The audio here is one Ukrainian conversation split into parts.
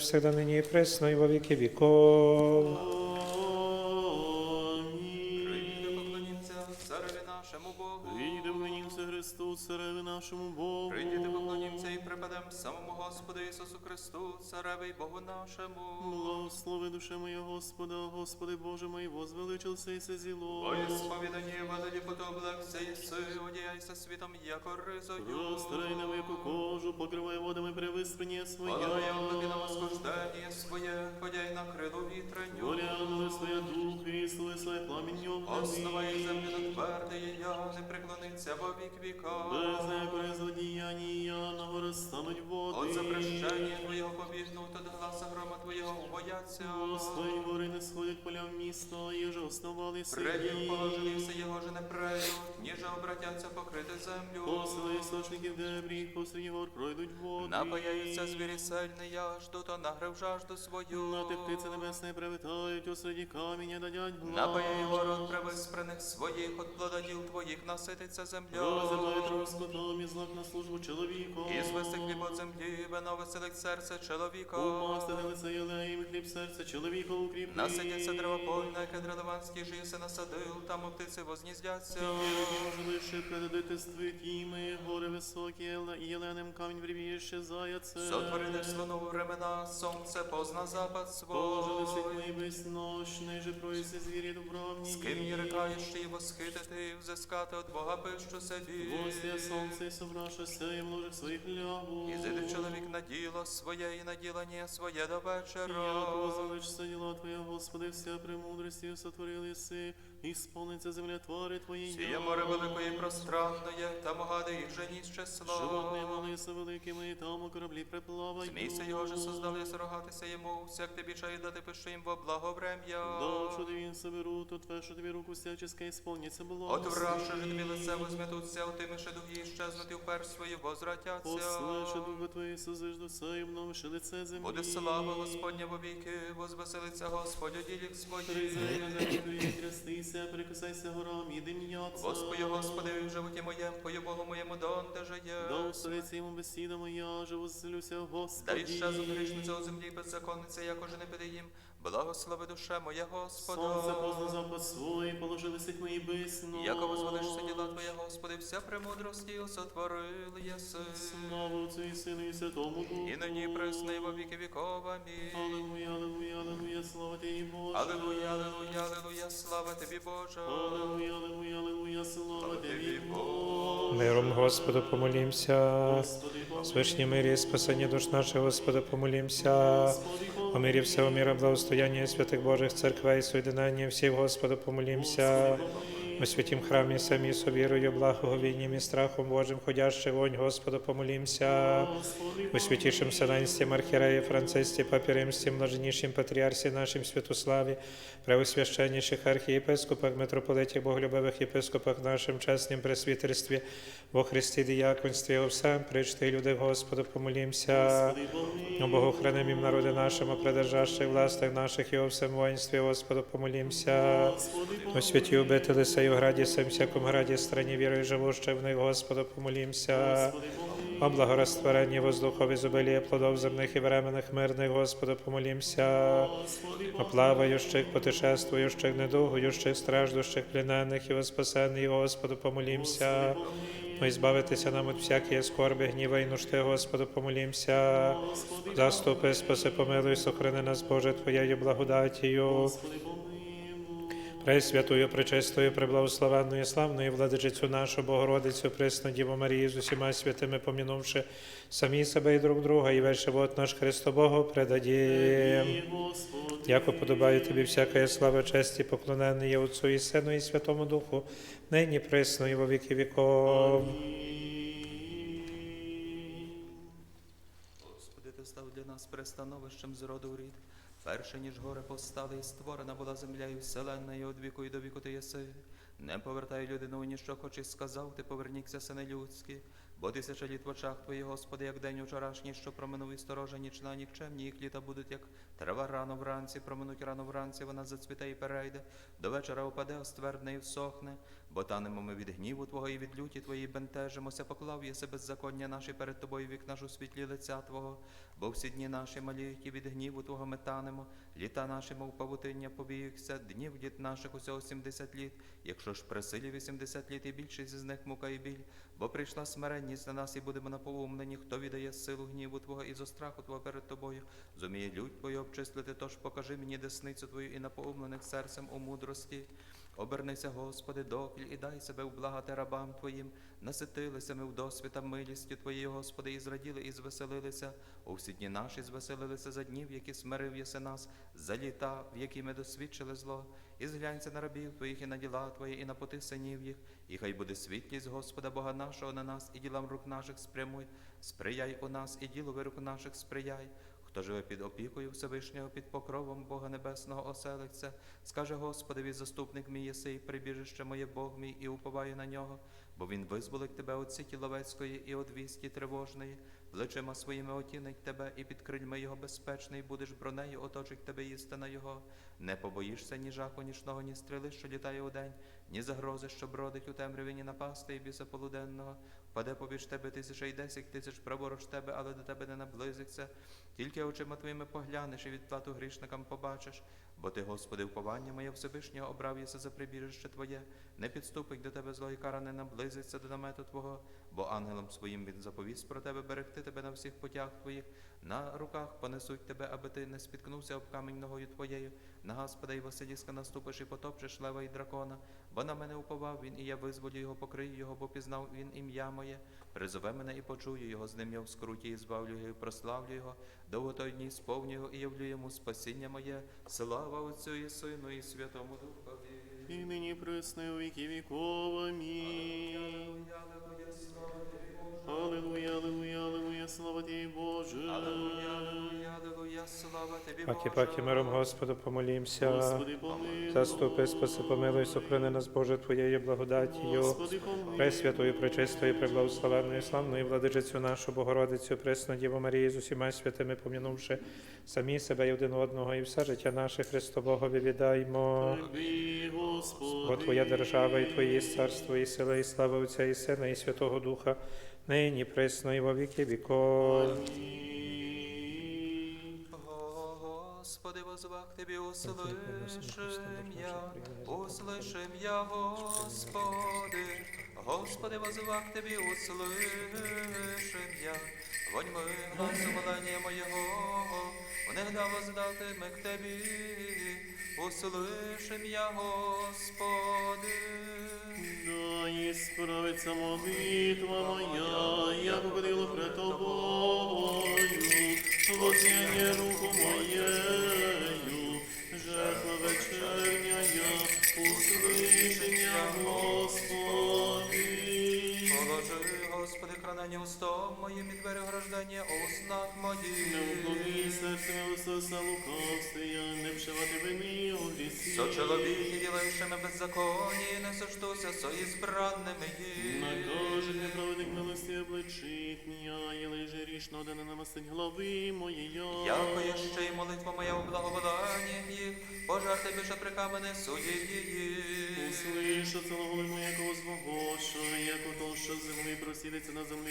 всегда ныне и пресно, и во віки віков. Цареві нашому Богу. Прийдіте, поклонімся і припадем самому Господу Ісусу Христу, цареві й Богу нашому. Благослови душе моя Господа, Господи Боже мой, возвеличился і се зіло. Ой, сповідані Евангелії подоблекся Іси, одіяйся світом, яко ризою. Розтирай на яку кожу, покривай водами привиспрення своє. Поливай облаки на восхождення своє, ходяй на крилу вітреню. Горі ангели своє дух, і сили своє пламінню. Основає землю на твердий, я не преклониться во вік віка. Без якої злодіяння на гори стануть води. От запрещення Твоєго побігнуть, от гласа грома Твоєго бояться. Господи, гори не сходять поля в місто, їже основали собі. положені все його же не преють, ніже обратяться покрити землю. Посили істочників дебрі, посеред гор пройдуть води. Напаяються звірі сильні, я жду, то нагрив жажду свою. На тих птиці небесне привітають, у середі каміння дадять глас. Напаяй город превиспрених своїх, от плододіл твоїх насититься земля. Розриває траву скотом і злак на службу чоловіку. І звести хліб от землі, вино веселить серце чоловіка. Умастити лице єлеєм, хліб серце чоловіка укріпи. Насидяться кедр ливанський жиси насадил, там у птиці возніздяться. Може лише предадити ствитіми, гори високі, і єленем камінь врівіще заяце. Сотворили слону времена, сонце позна запад Боже, свой. лисить мої безнощний, же проїси звірі дубровні. З ким мені рекаєш і восхитити, взискати от Бога пищу собі. Восія сонце і собравшися, і в ложах своїх лягу. І зайде чоловік на діло своє і на ділення своє до вечора. Як возвеличся діла Твоя, Господи, вся премудрості сотворили си, і сповниться земля твари Твої. Сіє море великої пространної, там гади їх жені з числа. Животні малися великими, і там у кораблі приплавають. Змійся його же создали сорогатися йому, всяк тобі чай дати пишу їм во благо врем'я. Да, тобі він соберу, то тве, що тобі руку всяческа ісполниться було. От враше же тобі лице возметуться, отимеше духи щезнути вперше свої возвратяться. Послеше дуби твої созижду все, і вновише лице землі. Буде слава Господня во віки, возвеселиться Господь у ділік своїх. Призай землю трястися, прикасайся горам, і дим'яться. Господи, Господи, в животі моєм, пою Богу моєму, донде же Да є. усталиться йому бесіда моя, же Господи. Дай ще згрішниця у землі беззаконниця, якоже не піде їм. Благослови душе моя Господа. Сонце позна запад свой, положили сить мої бисно. Яко возвелишся діла Твоя, Господи, вся премудрості сотворили єси. Слава Отцю і Сину і Святому Духу. І нині пресне, во віки віков. Амінь. Аллилуйя, аллилуйя, аллилуйя, слава Тобі, Боже. Аллилуйя, аллилуйя, аллилуйя, слава Тобі, Боже. Аллилуйя, аллилуйя, аллилуйя, слава Тобі, Боже. Миром Господу помолімся. Господи, З вишні мирі, спасення душ наших, Господу помолімся. Господи, О мире всего мира, благостояння святих Божих церквей, соєдинання всіх, Господа, помолімся. У святім храмі самі совірою, благоговінням і страхом Божим, ходящий вонь, Господу помолімся. У святішим Вселенстві Архіреї Францисті, Папі Римським, блаженнішим Патріарсі нашим Святославі, преосвященніших архієпископах, митрополитів, боголюбивих єпископах нашим чесним пресвітерстві, во Христі діяконстві, о всем, причти люди, Господу, помолімся. Богу храним народи нашому, придержащих властях наших і о всем воїнстві, Господу, помолімся. О святі обители сей у граді, сем всяком граді, страні вірою живущих в Господу, помилуй. О благорастворенні воздухов ізобилія плодов земних і временних мирних, Господу, помолімся. Господи, О плаваючих, путешествуючих, недугуючих, страждущих, плінених і воспасених, Господу, помолімся. О, избавитися нам від всякої скорби, гніва і нужди, Господу, помолімся. Заступи, спаси, помилуй, сохрани нас, Боже, Твоєю благодатію. Пресвятую, пречистою, преблагословенною, славною владичицю нашу Богородицю, пресну Діву Марію з усіма святими помінувши самі себе і друг друга, і весь живот наш Христо Богу предадім. І, Господи, подобає тобі всяка слава, честь і поклонення є Отцу і Сину і Святому Духу, нині присно і во віки віков. Господи, ти став для нас пристановищем з роду в рід. Перше, ніж гори постали, і створена була земля і вселенна, і од і до віку ти єси. Не повертай людину у ніщо, хоч і сказав, ти повернікся, сини людські. Бо тисяча літ в очах твоїх, Господи, як день вчорашній, що проминув і сторожа нічна, нікчемні, їх літа будуть, як трава рано вранці, проминуть рано вранці, вона зацвіте і перейде, до вечора упаде, оствердне і всохне, бо танемо ми від гніву Твого і від люті Твої бентежимося, поклав єси беззаконня наші перед Тобою вік наш у світлі лиця Твого, бо всі дні наші маліють і від гніву Твого ми танемо, літа наші, мов павутиння побіються, днів літ наших усього 70 літ, якщо ж при силі 80 літ і більшість з них мука і біль, бо прийшла смиренність на нас і будемо наповумлені, хто віддає силу гніву Твого і зо страху Твого перед Тобою, зуміє лють Твою обчислити, тож покажи мені десницю Твою і наповнених серцем у мудрості. Обернися, Господи, допіль і дай себе вблагати рабам Твоїм. Наситилися ми в досвіта милістю Твоєї, Господи, і зраділи, і звеселилися. У всі дні наші звеселилися за днів, які смирив єси нас, за літа, в які ми досвідчили зло. І зглянься на рабів Твоїх і на діла Твої, і на поти синів їх. І хай буде світлість Господа Бога нашого на нас, і ділам рук наших спрямуй. Сприяй у нас, і ділові рук наших сприяй. Хто живе під опікою Всевишнього, під покровом Бога Небесного оселиться, скаже Господові, заступник мій єси, і прибіжище моє Бог мій, і уповаю на нього, бо він визволить тебе від сіті ловецької і від вісті тривожної, плечима своїми отінить тебе, і під крильми його безпечний, будеш бронею, оточить тебе істина його. Не побоїшся ні жаху нічного, ні стріли, що літає удень, ні загрози, що бродить у темряві, ні напасти і біса полуденного. Впаде побіж тебе тисяча і десять тисяч праворуч тебе, але до тебе не наблизиться. Тільки очима твоїми поглянеш і відплату грішникам побачиш. Бо ти, Господи, вповання моє Всевишнього обрав єси за прибіжище Твоє, не підступить до тебе зло і кара не наблизиться до намету Твого, бо ангелом своїм він заповість про тебе берегти тебе на всіх путях твоїх, на руках понесуть тебе, аби ти не спіткнувся об камінь ногою твоєю. На Господа і Василіска наступиш і потопчеш лева і дракона, бо на мене уповав він, і я визволю його, покрию його, бо пізнав він ім'я моє. Призове мене і почую його, з ним я в скруті, і збавлю його, і прославлю його, довго той дні сповню його, і явлю йому спасіння моє. Слава Отцю і Сину, і Святому Духові. І нині присни у віки віков. Амінь. Аллилуйя, аллилуйя, аллилуйя, слава Тобі, Боже. Аллилуйя, слава Тобі, Боже. миром Господу помолімся. Господи, помилуй. Заступи, спаси, помилуй, сохрани нас, Боже, Твоєю благодатію. Пресвятою, пречистою, преблагословенною, славною владичицю нашу Богородицю, пресну Діву Марію з усіма святими, помінувши самі себе і один одного, і все життя наше Христо Богові віддаймо. Бо Твоя держава, і Твоє царство, і сила, і слава Отця, і Сина, і Святого Духа, нині пресно, і во віки віков. Амінь. Господи, возвах Тебе, услышим я, услышим я, Господи. Господи, возвах Тебе, услышим я. Вонь ми глас умолення моєго, внегда воздатиме к Тебе, услышим я, Господи. Да і справиться молитва моя, як угодило пред тобою, вознення руку моєю, хранення устом моїм і двері ограждення уснах Не моїх. уклони серце висоса лукавствия, не вшивати вини у грісі. Со чоловіки, ділаючими беззаконні, не соштуся со ізбранними їх. Накаже неправедник милості обличить м'я, і лиже рішно, де не намастить глави моєї. Якою ще й молитва моя у благоводанні їх, пожарти більше при камені суді її. Услышу целовали моє кого збогошу, як ото, що землі просідеться на землі,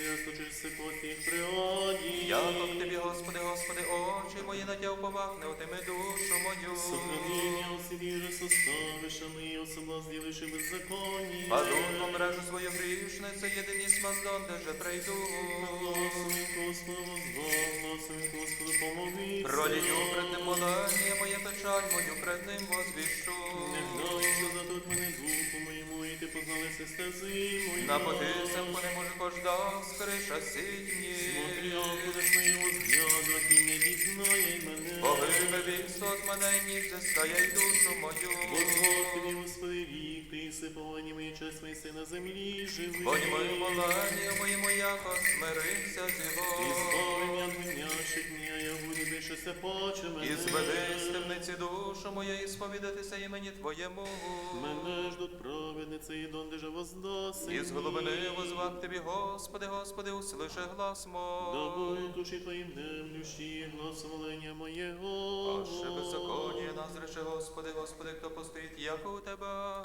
Яко к тобі, Господи, Господи, очі мої на тя уповах, не отими душу мою. Сохранення усі віри составиш, а ми особла зділивши беззаконні. Падуть по мережу свою грішницю, єдині смаздон, де же прийду. Голосуй Господу возвав, голосуй Господу помолися. Пролію пред ним молення, моє печаль, мою пред ним возвіщу. Не знаю, що за тут мене духу моєму, і ти позналися стези мої. На потисем може кожда, скриша сітні. Смотря, куди свої взгляду, а ти не візнає мене. Погибе він сот мене, ні взискає й душу мою. Господи, Господи, єси повинні мої честь мої си на землі живий. Бонь мою молання, моєму яко смирився І зіло. збавлення меняших мені, я буду більшося хоче мене. І зведи з темниці душу моя, і сповідатися імені Твоєму. Мене ждуть праведниці, і донде же воздаси. І з глибини возвах Тобі, Господи, Господи, услиши глас Да мой. будуть душі твоїм немлющі, глас молення моєго. Аше беззаконня нас рече, Господи, Господи, хто постоїть, як у Тебе.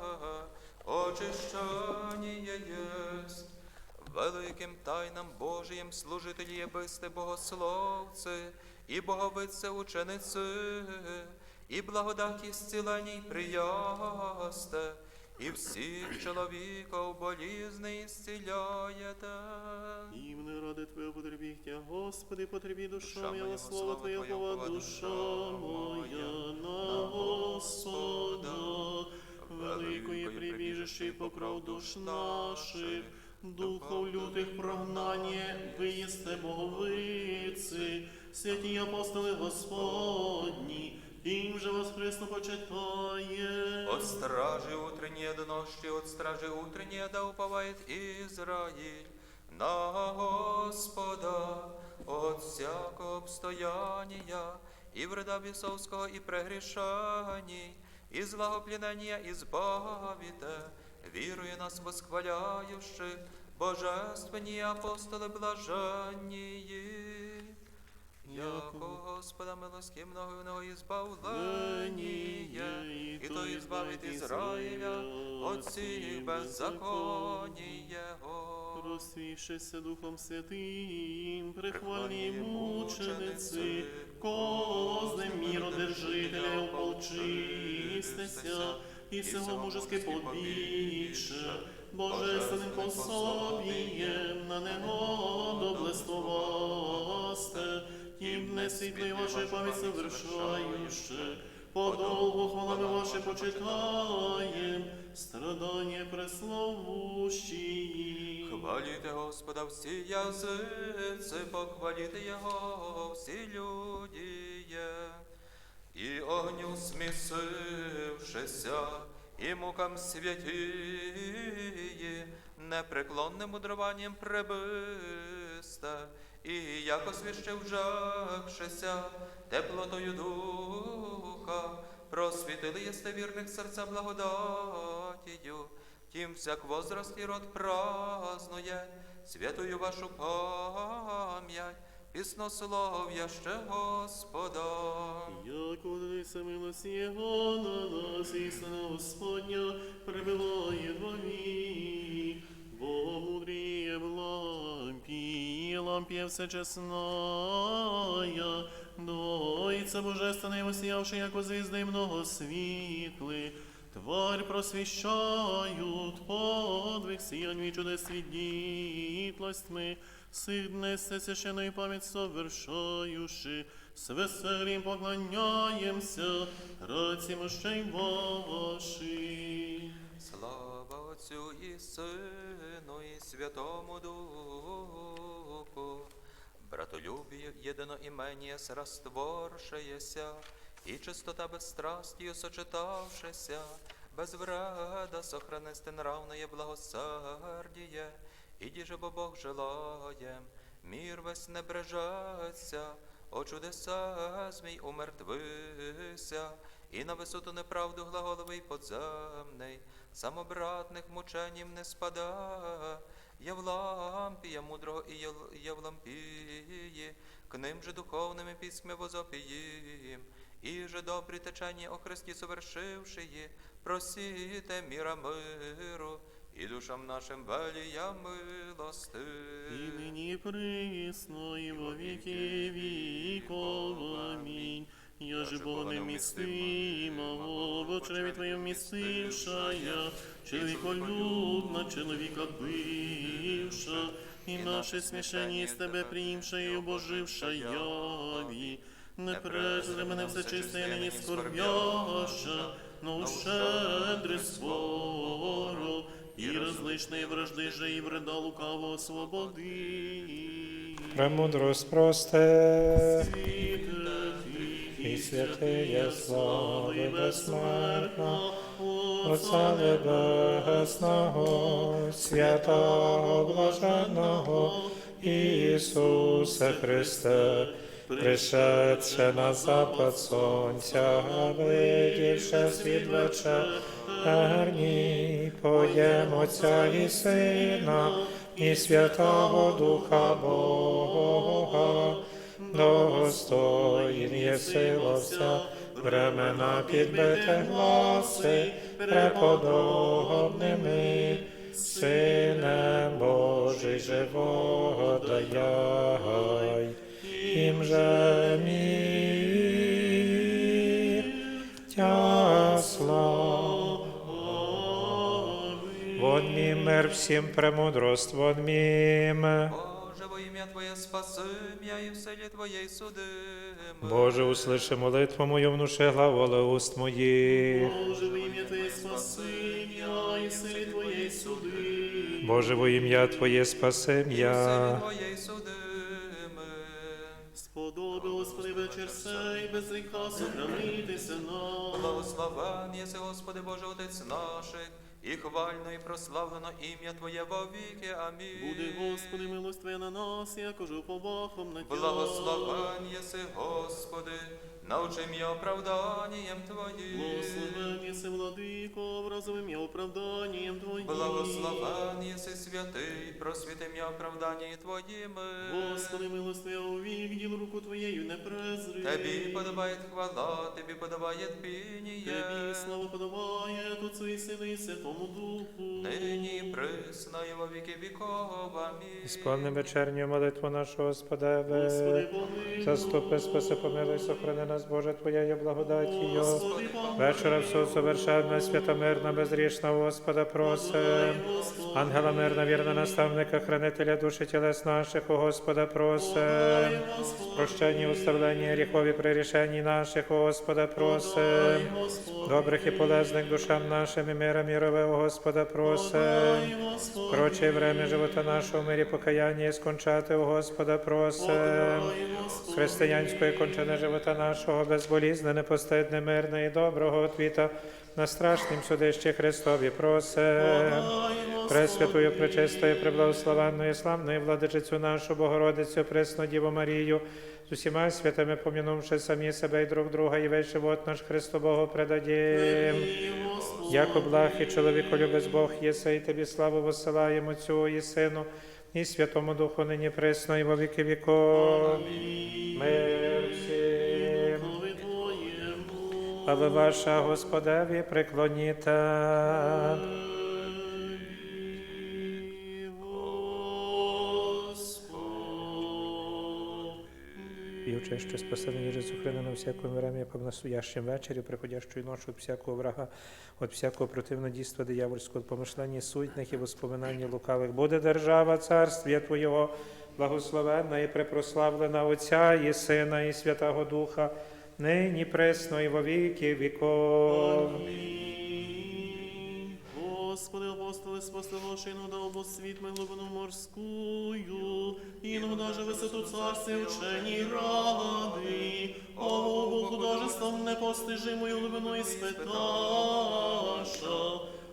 Очищання єсть. Великим тайнам Божиїм служителі єбисти богословці, і боговице учениці, і благодаті зцілені приясте, і всіх чоловіків болізни зціляєте. Імне ради Твоє потребіття, Господи, потребі душа моя, пова пова душа моя на Господа. Великої прибіжище і покров душ наших, духов лютих прогнання, виїсте боговиці, святі апостоли Господні, їм же воскресно почитає. От стражи утренние до ночи, от стражи утренние да уповает Израиль на Господа, от всякого обстояния, и вреда бесовского, и прегрешений, и злогопленения избавите, вірує нас восхваляющих, божественні апостоли блаженні. Яко Господа милості многого избавлення, і то избавить Ізраїля от всіх беззаконій Його. Просвішися Духом Святим, прихвальні мучениці, козне міродержителя ополчистися, і всього мужески побільше, божественним пособієм на негоду блестовасте, тім не світлий ваше пам'ять совершающе, подолгу хвалами ваше почитаєм, страдання пресловущі. Хваліте Господа всі язиці, похваліте Його всі людіє. І огню смісившися, і мукам святії, непреклонним мудруванням пребисте, і як освящив жахшися теплотою духа, просвітили єсте вірних серця благодатію, тім всяк возраст і род празнує, святую вашу пам'ять, піснослов'я ще Господа. Як удалися милость Його на нас, істина Господня, прибилає вові, бо мудріє в лампі, лампі всечесная, Дойце божественне осіявши, як звізди много світли, Тварь просвіщають, подвиг сіянь і чудес світлостьми, сих днесе священної пам'ять совершаючи, с веселім поклоняємся, раці мощей ваші. Слава Отцю і Сину, і Святому Духу, братолюбі єдиноімення срастворшеєся, і чистота безстрастію сочетавшися, без вреда сохранести нравное благосердіє, і діже бо Бог желаєм, мір весь не брежеться, о чудеса змій умертвися, і на висоту неправду глаголовий подземний, самобратних мученім не спада, Євлампія мудрого і Єл- Євлампії, к ним же духовними пісьми возопіїм, і же добрі течення о Христі совершивши є, просіте міра миру, і душам нашим велія милости. І нині присно, і во віки віков. Амінь. Я же Бога невмістимого, в чреві Твоєм вмістившая, чоловіколюбна, чоловіка бивша, і наше смішення з Тебе приїмша і обоживша яві. Не презри мене все чисте, я нині скорбяща, но щедре скоро, і розличної вражди же і вреда лукаво освободи. Премудрость просте, і святиє слави безсмертна, Отця Отця Небесного, святого блаженного Ісусе Христе, пришедше на запад сонця, видівши світ вечерній, поєм Отця і Сина, і Святого Духа Бога, достоїн єси во вся времена підбите гласи, преподобними, Сине Божий живого даяй, їм же мір, тя слава. Вон мім мир всім премудрость, вон мім. Боже, во ім'я Твоє спасим, я і в селі Твоєї судим. Боже, услиши молитву мою, внуши главоле уст моїх. Боже, во ім'я Твоє спаси, я і силі Твоєї суди. Боже, во ім'я Твоє спасим І в я. селі Твоєї судим. Сподоби, Господи, вечір сей, без гріха сохранитися нам. Благословен єси, Господи Боже, Отець наших, і хвально, і прославлено ім'я Твоє во віки. Амінь. Буде, Господи, милость Твоя на нас, як ожу побахом на тіло. Благословен єси, Господи, научи м'я оправданням Твоїм. Благословен єси, владико, образовим я оправданням Твоїм. Благословен єси святий, просвіти м'я оправданні Твоїми. Господи, милость Твоя у діл руку Твоєю не презри. Тобі подобає хвала, Тобі подобає пініє. Тебе слава подаває Отцу і Сину і Святому Духу. Нині присно і во віки віков. Амінь. Сповни вечерню молитву нашого Господеве. Господи, помилуй. Заступи, спаси, помилуй, сохрани нас, Боже, Твоєю благодатію. Господи, помилуй. Вечора всього совершенна, святомирна, безрішна, Господа просим. Ангела мирна, вірна наставника, хранителя душі тілес наших, у Господа просим. Прощення, уставлення, гріхові при рішенні наших, у Господа просим. Добрих і полезних душам нашим і мира мірове, у Господа просим. Короче время живота нашого в мирі покаяння і скончати у Господа просим. Християнської кончини живота нашого, безболізне, непостидне, мирне і доброго отвіта на страшнім судищі Христові просим. Пресвятую, пречистою, преблагословенною, славною владичицю нашу Богородицю, пресну Діву Марію, з усіма святими помінувши самі себе і друг друга, і весь живот наш Христу Богу предадім. Як облах і чоловіко любець Бог єси, і тобі славу посилаємо Отцю і Сину, і Святому Духу нині присно, і во віки віков. Мир всім. А ви ваша Господеві приклоніте. Вівче, що спасений Єжи Хрина на всякому врем'я, по настоящем вечері, приходящую ночі від всякого врага, від всякого противнодійства диявольського, від помишлення суетних і воспоминання лукавих. Буде держава царствія Твоєго, благословенна і препрославлена Отця і Сина, і Святого Духа, нині пресно і во віки віков. Господи, апостоли, спасли лошину, дал Бог світ ми глибину морскую, і даже висоту царстві учені ради, о Богу художеством непостижимою глибиною спиташа.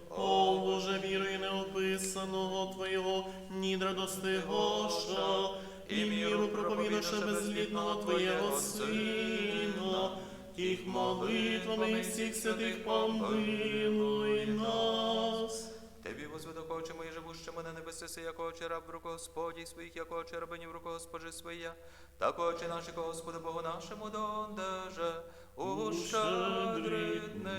О Боже, вірою неописаного Твоєго, нідра достигоша, і міру проповідаше безлітного Твоєго Сина, Тих молитвами всіх святих помилуй нас. Тобі возведу очі мої живущими на небеси, як очі раб в руку Господі своїх, як очі рабині в руку Госпожи своя, так очі наші, Господи Богу нашому дондеже, у щедритни,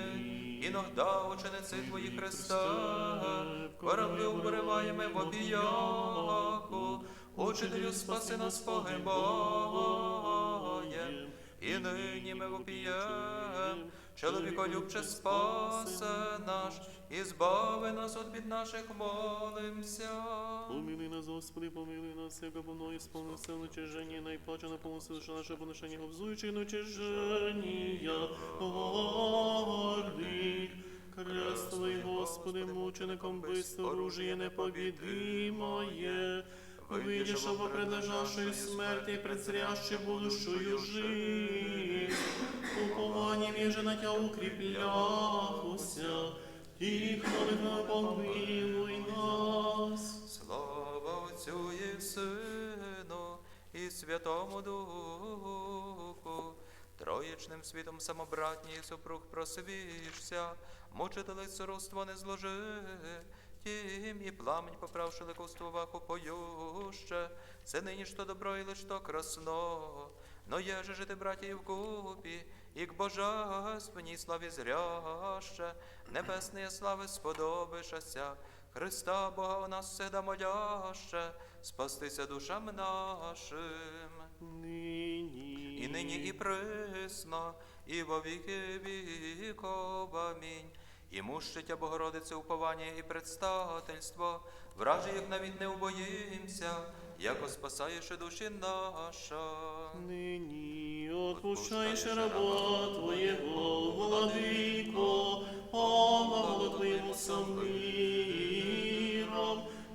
іногда учениці Твої Христа, кораблі убриваємо в обіяку, учителю спаси нас погибаєм, і нині ми вопієм, чоловіколюбче спасе наш, і збави нас від бід наших молимся. Помилуй нас, Господи, помилуй нас, яко мною сповнився вночиження, найплаче на повністю душа наше поношення, обзуючи вночиження, гордих. Крест Твой, Господи, мучеником бисту оружие непобідимоє. Видиш, оба предлежавшую смерти, предзряще будущую жизнь. Упованием еже на Тя укрепляхуся, и молитвами помилуй нас. Слава Отцю і Сину і Святому Духу, Троєчним світом самобратній супруг просвішся, мучителей царство не зложи, тім і пламень поправши ликавство ваху поюще, це нині що добро і лиш то красно, но є же жити браті вкупі, і і к божественній славі зряще, небесної слави сподобишася, Христа Бога у нас всегда моляще, спастися душам нашим. Нині. І нині і присно, і во віки віков. Амінь. І мущить Богородице уповання і предстательство, вражі їх навіть не убоїмся, яко спасаєш душі наша. Нині отпущаєш раба Твоєго, владико, помогу Твоєму самиром,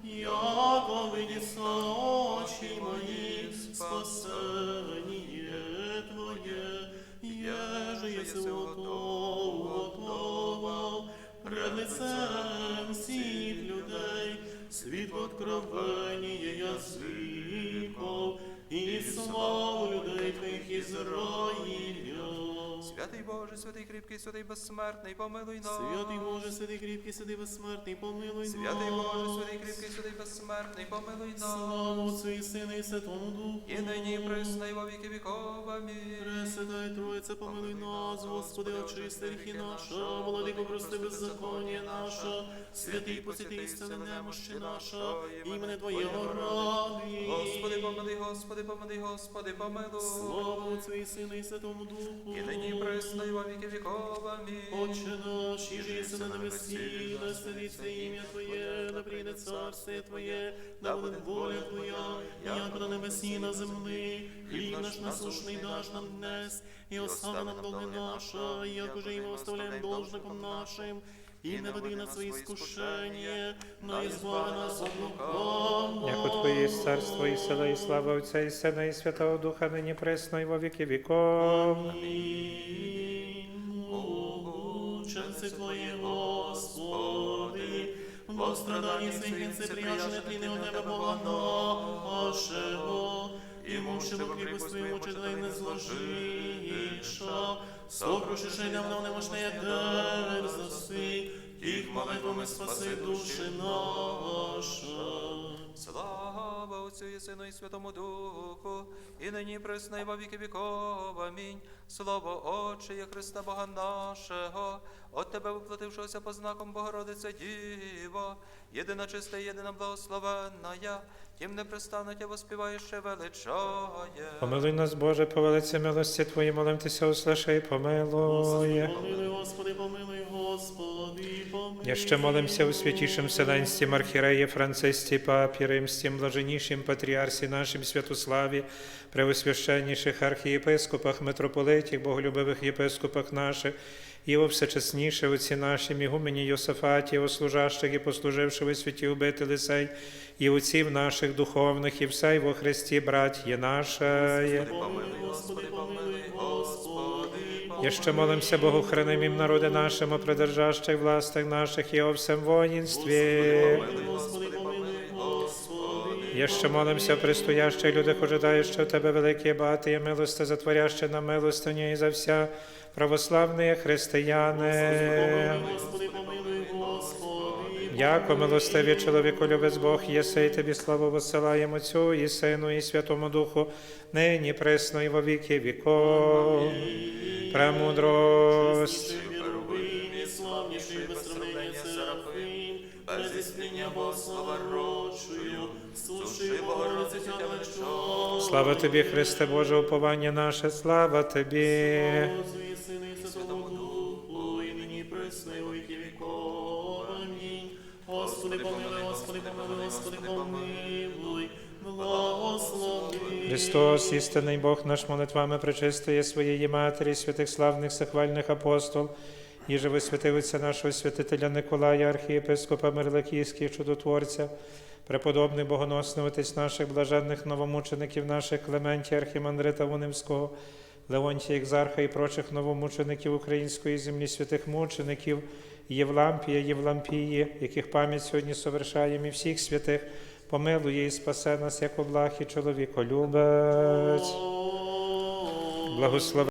яко видіса очі мої, спасення Твоє, еже єси готов, пред лицем всіх людей, світ откровення язиков, і славу людей Твоїх Ізраїля. Святий Боже, святий кріпкий, святий безсмертний, помилуй нас. Святий Боже, святий кріпкий, святий безсмертний, помилуй нас. Святий Боже, святий кріпкий, святий безсмертний, помилуй нас. Слава Отцю і Сину і Святому Духу. І нині і і во віки віков. Амінь. Пресвятай Троїце, помилуй нас, Господи, очисти гріхи наша, владико, прости беззаконня наша, святий посвяти істини немощі наша, імене Твоєго ради. Господи, помилуй, Господи, помилуй, Господи, помилуй. Слава Отцю і Сину і Святому Духу. І нині присно, і во віки віков. Амінь. Отче наш, і єси на небесі, да святиться ім'я Твоє, да прийде царство Твоє, да буде воля Твоя, як на небесі, на землі. Хліб наш насушний даш нам днес, і остави нам долги наша, як уже і ми должником нашим, і не веди на свої скушення, но избави нас от лукавого. Яко Твоє є царство і сила, і слава Отця і Сина, і Святого Духа, нині пресно, і во віки віков. Мученці Твої, Господи, во страданні своїх кінці прияжне тліни у Тебе Бога нашого, і мушимо кріпость Твою мучить, дай не зложиша, сокрушиш і давно немощне дерзости, їх молитвами спаси душі наша. Слава Отцю і Сину і Святому Духу, і нині і присно, і во віки віков. Амінь. Слово Отче є Христа Бога нашого, от Тебе воплотившогося по знаком Богородице Діво, єдина чиста і єдина благословенна, тим непрестанно Тя воспіває ще величає. Помилуй нас, Боже, по велиці милості Твої, молимтеся, услишай, і помилуй. Помилуй, Господи, помилуй, Господи, помилуй. Я ще молимся у святішим Вселенстім архіреї Францисті Папі Римстім, блаженнішим патріарсі нашим Святославі, преосвященніших архієпископах, митрополитіх, боголюбивих єпископах наших, і о всечесніше отці нашим, ігумені Йосафаті, о служащих і послуживши святі обителі сей, і отців наших духовних, і всей во Христі. Помилуй, Господи, помилуй, Господи. Я ще молимся Богу, хранимім народи нашому, придержащих властях наших і о всем воїнстві. Господи, помилуй, Господи. Я ще молимся, пристоящих людях, ожидаючих Тебе великі багаті милости, затворяще на милостині і за вся православні християни. Яко милостиві чоловіку любець Бог, єси і тобі славу посилаємо Отцю і Сину, і Святому Духу, нині пресно і во віки віков. Премудрость. І без без істиння Богослова рочою, суши Богородиці Тя. Слава тобі, Христе Боже, уповання наше, слава тобі. Отцю і Святому Духу, і нині і присно, віки віков. Амінь. Господи, помилуй, Господи, помилуй, Господи, помилуй. Христос, істинний Бог наш молитвами причистує своєї Матері, святих славних сахвальних апостол, і живи святивиця нашого святителя Николая, архієпископа Мирликійських чудотворця, преподобний богоносний отець наших блаженних новомучеників наших Клементія Архімандрита Унимського, Леонтія Екзарха і прочих новомучеників української землі, святих мучеників, Євлампія, Євлампії, яких пам'ять сьогодні совершаємо, і всіх святих, помилує і спасе нас, як облах і чоловіколюбець. Благослови.